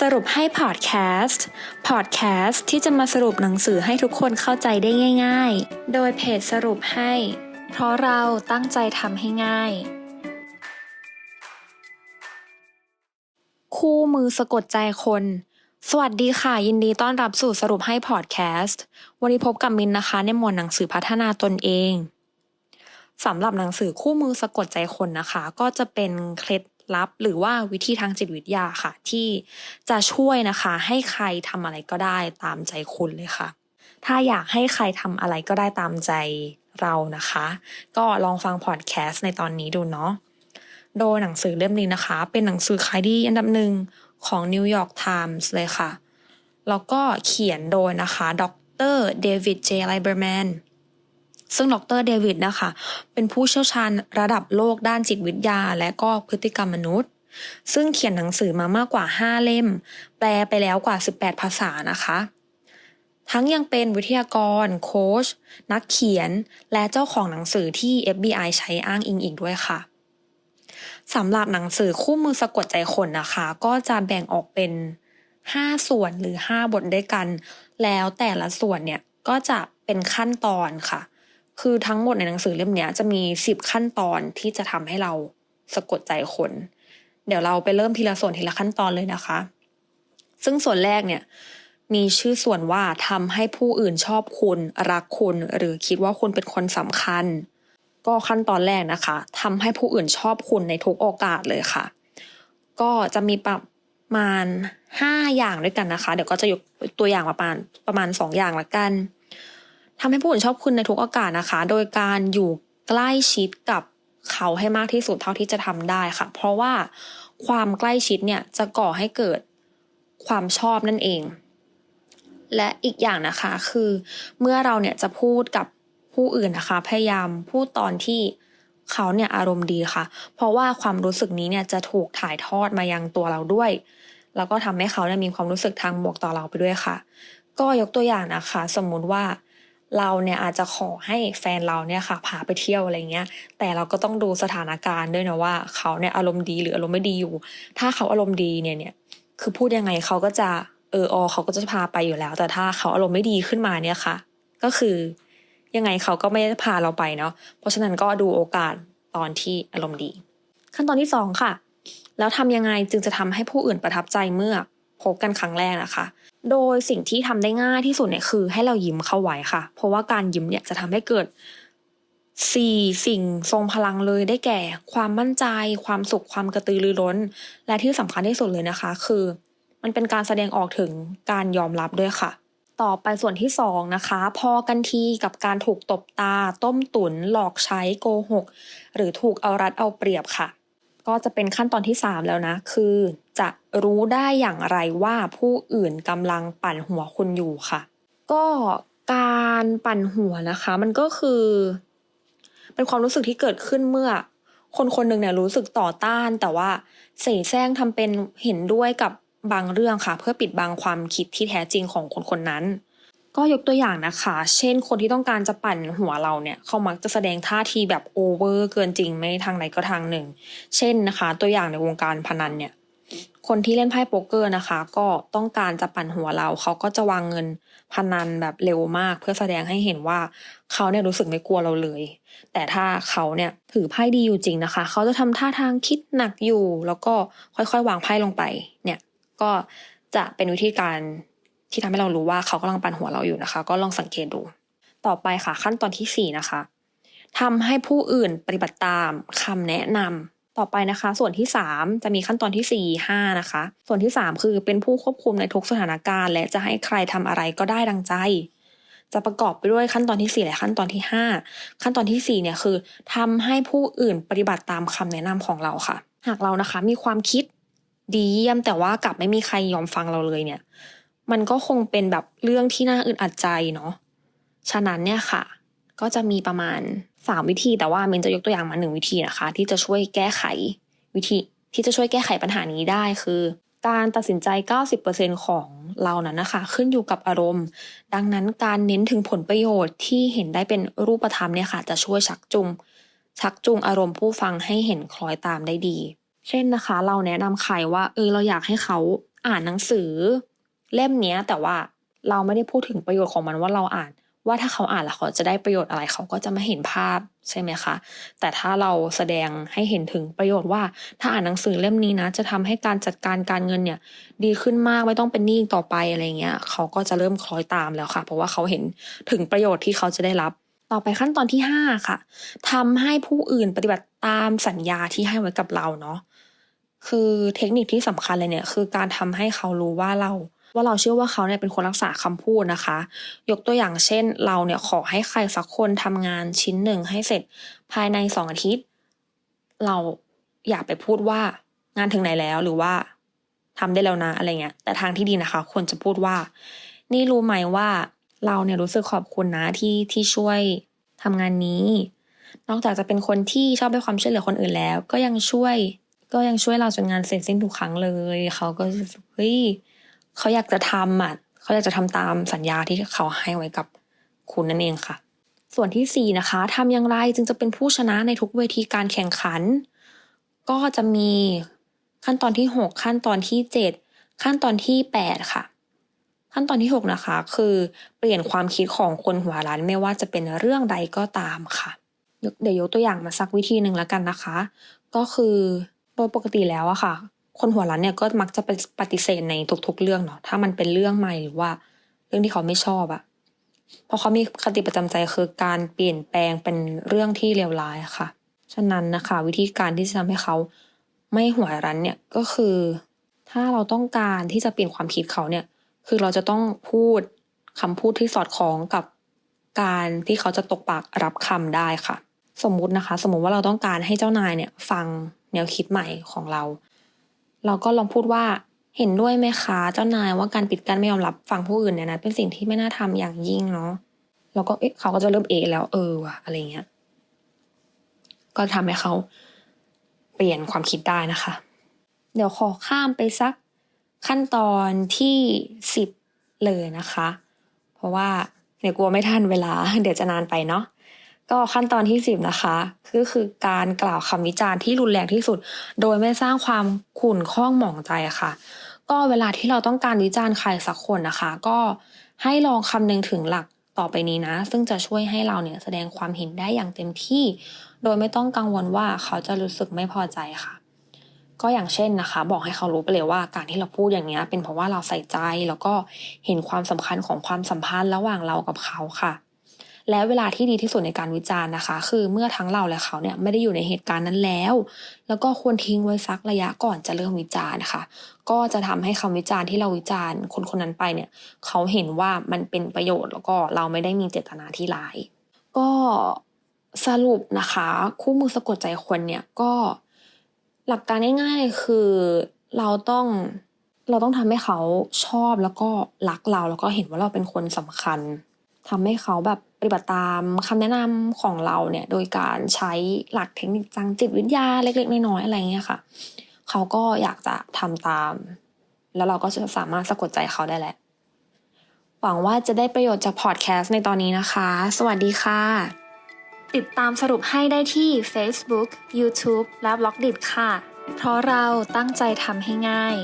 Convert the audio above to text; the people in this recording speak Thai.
สรุปให้พอดแคสต์ พอดแคสต์ที่จะมาสรุปหนังสือให้ทุกคนเข้าใจได้ง่าย ๆ โดยเพจสรุปให้ เพราะเราตั้งใจทำให้ง่าย คู่มือสะกดใจคน สวัสดีค่ะ ยินดีต้อนรับสู่สรุปให้พอดแคสต์ วันนี้พบกับมินนะคะ ในหมวดหนังสือพัฒนาตนเองสำหรับหนังสือคู่มือสะกดใจคนนะคะ ก็จะเป็นเคล็ด ลับ หรือว่าวิธีทางจิตวิทยาค่ะ ที่จะช่วยนะคะ ให้ใครทำอะไรก็ได้ตามใจคุณเลยค่ะ ถ้าอยากให้ใครทำอะไรก็ได้ตามใจเรานะคะ ก็ลองฟังพอดแคสต์ในตอนนี้ดูเนาะโดยหนังสือเล่มนี้นะคะ เป็นหนังสือขายดีอันดับหนึ่งของ New York Times เลยค่ะ แล้วก็เขียนโดยนะคะ ดรเดวิดเจไลเบอร์แมน ซึ่งดรเดวิดนะคะ เป็นผู้เชี่ยวชาญระดับโลกด้านจิตวิทยา และก็พฤติกรรมมนุษย์ ซึ่งเขียนหนังสือมามากกว่า 5 เล่ม แปลไปแล้วกว่า 18 ภาษานะคะ ทั้งยังเป็นวิทยากร โค้ช นักเขียน และเจ้าของหนังสือที่ FBI ใช้อ้างอิงอีกด้วยค่ะสำหรับหนังสือคู่มือสะกดใจคนนะคะ ก็จะแบ่งออกเป็น 5 ส่วนหรือ 5 บทด้วยกัน แล้วแต่ละส่วนเนี่ยก็จะเป็นขั้นตอนค่ะ คือทั้งหมดในหนังสือเล่มนี้จะมี10ขั้นตอนที่จะทำให้เราสะกดใจคน เดี๋ยวเราไปเริ่มทีละส่วนทีละขั้นตอนเลยนะคะ ซึ่งส่วนแรกเนี่ยมีชื่อส่วนว่าทำให้ผู้อื่นชอบคุณ รักคุณ หรือคิดว่าคุณเป็นคนสำคัญ ก็ขั้นตอนแรกนะคะทำให้ผู้อื่นชอบคุณในทุกโอกาสเลยค่ะ ก็จะมีประมาณ 5 อย่างด้วยกันนะคะ เดี๋ยวก็จะยกตัวอย่างประมาณประมาณ 2 อย่างละกัน ทำให้ผู้อื่นชอบคุณในทุกโอกาสนะคะ โดยการอยู่ใกล้ชิดกับเขาให้มากที่สุดเท่าที่จะทำได้ค่ะ เพราะว่าความใกล้ชิดเนี่ยจะก่อให้เกิดความชอบนั่นเอง และอีกอย่างนะคะคือเมื่อเราเนี่ยจะพูดกับผู้อื่นนะคะ พยายามพูดตอนที่เขาเนี่ยอารมณ์ดีค่ะ เพราะว่าความรู้สึกนี้เนี่ยจะถูกถ่ายทอดมายังตัวเราด้วย แล้วก็ทำให้เขาเนี่ยมีความรู้สึกทางบวกต่อเราไปด้วยค่ะ ก็ยกตัวอย่างนะคะ สมมุติว่า เราเนี่ยอาจจะขอให้แฟนเราเนี่ยค่ะพาไปเที่ยวอะไรเงี้ย แต่เราก็ต้องดูสถานการณ์ด้วยนะว่าเขาเนี่ยอารมณ์ดีหรืออารมณ์ไม่ดีอยู่ ถ้าเขาอารมณ์ดีเนี่ยเนี่ยคือพูดยังไงเขาก็จะเอออเขาก็จะพาไปอยู่แล้ว แต่ถ้าเขาอารมณ์ไม่ดีขึ้นมาเนี่ยค่ะ ก็คือยังไงเขาก็ไม่ได้พาเราไปเนาะเพราะฉะนั้นก็ดูโอกาสตอนที่อารมณ์ดี ขั้นตอนที่สองค่ะ แล้วทำยังไงจึงจะทำให้ผู้อื่นประทับใจเมื่อ พบกันครั้งแรกนะคะ โดยสิ่งที่ทำได้ง่ายที่สุดเนี่ยคือให้เรายิ้มเข้าไว้ค่ะ เพราะว่าการยิ้มเนี่ยจะทำให้เกิดสี่สิ่งทรงพลังเลยได้แก่ ความมั่นใจ ความสุขความกระตือรือร้น และที่สำคัญที่สุดเลยนะคะ คือ มันเป็นการแสดงออกถึงการยอมรับด้วยค่ะ ต่อไปส่วนที่สองนะคะ พอกันทีกับการถูกตบตา ต้มตุน หลอกใช้โกหก หรือถูกเอารัดเอาเปรียบค่ะ ก็จะเป็นขั้นตอนที่ 3 แล้วนะ คือจะรู้ได้อย่างไรว่าผู้อื่นกำลังปั่นหัวคุณอยู่ค่ะ ก็การปั่นหัวนะคะ มันก็คือ เป็นความรู้สึกที่เกิดขึ้นเมื่อ คนคนหนึ่งเนี่ยรู้สึกต่อต้าน แต่ว่าเสแสร้งทำเป็นเห็นด้วยกับบางเรื่องค่ะ เพื่อปิดบังความคิดที่แท้จริงของคนคนนั้น ก็ยกตัวอย่างนะคะ เช่น คนที่ต้องการจะปั่นหัวเราเนี่ย เขามักจะแสดงท่าทีแบบโอเวอร์เกินจริงไม่ทางไหนก็ทางหนึ่ง เช่นนะคะ ตัวอย่างในวงการพนันเนี่ย คนที่เล่นไพ่โป๊กเกอร์นะคะ ก็ต้องการจะปั่นหัวเรา เขาก็จะวางเงินพนันแบบเร็วมาก เพื่อแสดงให้เห็นว่าเขาเนี่ยรู้สึกไม่กลัวเราเลย แต่ถ้าเขาเนี่ยถือไพ่ดีอยู่จริงนะคะ เขาจะทำท่าทางคิดหนักอยู่ แล้วก็ค่อยๆ วางไพ่ลงไป เนี่ย ก็จะเป็นวิธีการ ที่ทำให้เรารู้ว่าเขากำลังปั่นหัวเราอยู่นะคะ ก็ลองสังเกตดู ต่อไปค่ะขั้นตอนที่สี่นะคะทำให้ผู้อื่นปฏิบัติตามคำแนะนำต่อไปนะคะ ส่วนที่ 3 จะมีขั้นตอนที่ 4 5 นะคะ ส่วนที่ 3 คือเป็นผู้ควบคุมในทุกสถานการณ์ และจะให้ใครทำอะไรก็ได้ดังใจ จะประกอบไปด้วยขั้นตอนที่ 4 และขั้นตอนที่ 5 ขั้นตอนที่ 4 เนี่ยคือทำให้ผู้อื่นปฏิบัติตามคำแนะนำของเราค่ะ หากเรานะคะมีความคิดดีเยี่ยมแต่ว่ากลับไม่มีใครยอมฟังเราเลยเนี่ย มันก็คงเป็นแบบเรื่องที่น่าอึดอัดใจเนาะ ฉะนั้นเนี่ยค่ะ ก็จะมีประมาณสามวิธีแต่ว่าเมนจะยกตัวอย่างมาหนึ่งวิธีนะคะ ที่จะช่วยแก้ไขวิธีที่จะช่วยแก้ไขปัญหานี้ได้คือ การตัดสินใจ 90%ของเรานั้นนะคะ ขึ้นอยู่กับอารมณ์ ดังนั้นการเน้นถึงผลประโยชน์ที่เห็นได้เป็นรูปธรรมเนี่ยค่ะ จะช่วยชักจูงชักจูงอารมณ์ผู้ฟังให้เห็นคล้อยตามได้ดี เช่นนะคะ เราแนะนำใครว่าเออเราอยากให้เขาอ่านหนังสือ เล่มเนี้ยแต่ว่าเราไม่ได้พูดถึงประโยชน์ของมันว่าเราอ่าน ว่าถ้าเขาอ่านแล้วเขาจะได้ประโยชน์อะไรเขาก็จะไม่เห็นภาพใช่ไหมคะแต่ถ้าเราแสดงให้เห็นถึงประโยชน์ว่า ถ้าอ่านหนังสือเล่มนี้นะ จะทำให้การจัดการการเงินเนี่ย ดีขึ้นมากไม่ต้องเป็นหนี้ต่อไปอะไรเงี้ยเขาก็จะเริ่มคล้อยตามแล้วค่ะ เพราะว่าเขาเห็นถึงประโยชน์ที่เขาจะได้รับ ต่อไปขั้นตอนที่ห้าค่ะทำให้ผู้อื่นปฏิบัติตามสัญญาที่ให้ไว้กับเราเนาะคือเทคนิคที่สำคัญเลยเนี่ยคือการทำให้เขารู้ว่าเรา ว่าเราเชื่อว่าเขาเนี่ยเป็นคนรักษาคำพูดนะคะ ยกตัวอย่างเช่น เราเนี่ยขอให้ใครสักคนทำงานชิ้นหนึ่งให้เสร็จภายในสองอาทิตย์ เราอย่าไปพูดว่างานถึงไหนแล้วหรือว่าทำได้แล้วนะอะไรเงี้ยแต่ทางที่ดีนะคะ ควรจะพูดว่า นี่รู้ไหมว่าเราเนี่ยรู้สึกขอบคุณนะที่ที่ช่วยทำงานนี้ นอกจากจะเป็นคนที่ชอบให้ความช่วยเหลือคนอื่นแล้ว ก็ยังช่วย ก็ยังช่วยเราจนงานเสร็จสิ้นทุกครั้งเลย เขาก็เฮ้ย เขาอยากจะทำอะเขาอยากจะทำตามสัญญาที่เขาให้ไว้กับคุณนั่นเองค่ะ ส่วนที่สี่นะคะทำอย่างไรจึงจะเป็นผู้ชนะในทุกเวทีการแข่งขัน ก็จะมีขั้นตอนที่หกขั้นตอนที่เจ็ดขั้นตอนที่แปดค่ะขั้นตอนที่หกนะคะ คือเปลี่ยนความคิดของคนหัวร้านไม่ว่าจะเป็นเรื่องใดก็ตามค่ะ เดี๋ยวยกตัวอย่างมาสักวิธีหนึ่งแล้วกันนะคะ ก็คือโดยปกติแล้วอะค่ะ คนหัวร้านเนี่ยก็มักจะไปปฏิเสธในทุกๆ เรื่องเนาะถ้ามันเป็นเรื่องใหม่หรือว่า เรื่องที่เขาไม่ชอบอะเพราะเขามีคติประจำใจคือการเปลี่ยนแปลงเป็นเรื่องที่เลวร้ายค่ะ ฉะนั้นนะคะ วิธีการที่จะทำให้เขาไม่หัวรั้นเนี่ยก็คือ ถ้าเราต้องการที่จะเปลี่ยนความคิดเขาเนี่ย คือเราจะต้องพูดคำพูดที่สอดคล้องกับการที่เขาจะตกปากรับคำได้ค่ะ สมมุตินะคะ สมมุติว่าเราต้องการให้เจ้านายเนี่ย ฟังแนวคิดใหม่ของเรา เราก็ลองพูดว่าเห็นด้วยไหมคะเจ้านายว่าการปิดกั้นไม่ยอมรับฟังผู้อื่นเนี่ยนะเป็นสิ่งที่ไม่น่าทำอย่างยิ่งเนาะแล้วก็เอ๊ะเขาก็จะเริ่มเอะแล้วเออว่ะอะไรเงี้ย ก็ทำให้เขาเปลี่ยนความคิดได้นะคะ เดี๋ยวขอข้ามไปสักขั้นตอนที่สิบเลยนะคะ เพราะว่าเดี๋ยวกลัวไม่ทันเวลา เดี๋ยวจะนานไปเนาะ ก็ขั้นตอนที่สิบนะคะก็คือการกล่าวคำวิจารณ์ที่รุนแรงที่สุด โดยไม่สร้างความขุ่นข้องหมองใจค่ะ ก็เวลาที่เราต้องการวิจารณ์ใครสักคนนะคะ ก็ให้ลองคำนึงถึงหลักต่อไปนี้นะ ซึ่งจะช่วยให้เราเนี่ยแสดงความเห็นได้อย่างเต็มที่ โดยไม่ต้องกังวลว่าเขาจะรู้สึกไม่พอใจค่ะ ก็อย่างเช่นนะคะ บอกให้เขารู้ไปเลยว่าการที่เราพูดอย่างนี้เป็นเพราะว่าเราใส่ใจแล้วก็เห็นความสำคัญของความสัมพันธ์ระหว่างเรากับเขาค่ะ และเวลาที่ดีที่สุดในการวิจารณ์นะคะ คือเมื่อทั้งเราและเขาเนี่ยไม่ได้อยู่ในเหตุการณ์นั้นแล้ว แล้วก็ควรทิ้งไว้สักระยะก่อนจะเริ่มวิจารณ์นะคะก็จะทำให้คำวิจารณ์ที่เราวิจารณ์คนคนนั้นไปเนี่ยเขาเห็นว่ามันเป็นประโยชน์แล้วก็เราไม่ได้มีเจตนาที่ร้าย ก็สรุปนะคะ คู่มือสะกดใจคนเนี่ยก็หลักการง่ายๆคือเราต้องเราต้องทำให้เขาชอบแล้วก็รักเราแล้วก็เห็นว่าเราเป็นคนสำคัญ ทำให้เขาแบบปฏิบัติตามคำแนะนำของเราเนี่ยโดยการใช้หลักเทคนิคทางจิตวิทยาเล็ก ๆ น้อยๆอะไรเงี้ยค่ะ เขาก็อยากจะทำตาม แล้วเราก็จะสามารถสะกดใจเขาได้แหละหวังว่าจะได้ประโยชน์จากพอดแคสต์ในตอนนี้นะคะ สวัสดีค่ะ ติดตามสรุปให้ได้ที่ Facebook, YouTube และ b ล็อกดิค่ะ เพราะเราตั้งใจทำให้ง่าย